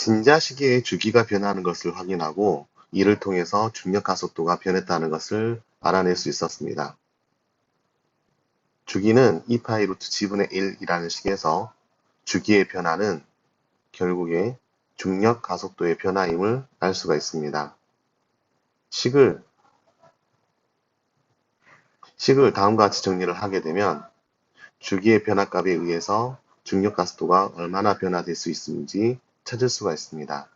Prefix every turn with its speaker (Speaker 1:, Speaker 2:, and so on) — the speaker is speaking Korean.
Speaker 1: 진자 시계의 주기가 변하는 것을 확인하고 이를 통해서 중력 가속도가 변했다는 것을 알아낼 수 있었습니다. 주기는 2파이 루트 g분의 1이라는 식에서 주기의 변화는 결국에 중력 가속도의 변화임을 알 수가 있습니다. 식을 식을 다음과 같이 정리를 하게 되면 주기의 변화값에 의해서 중력 가속도가 얼마나 변화될 수 있는지 찾을 수가 있습니다.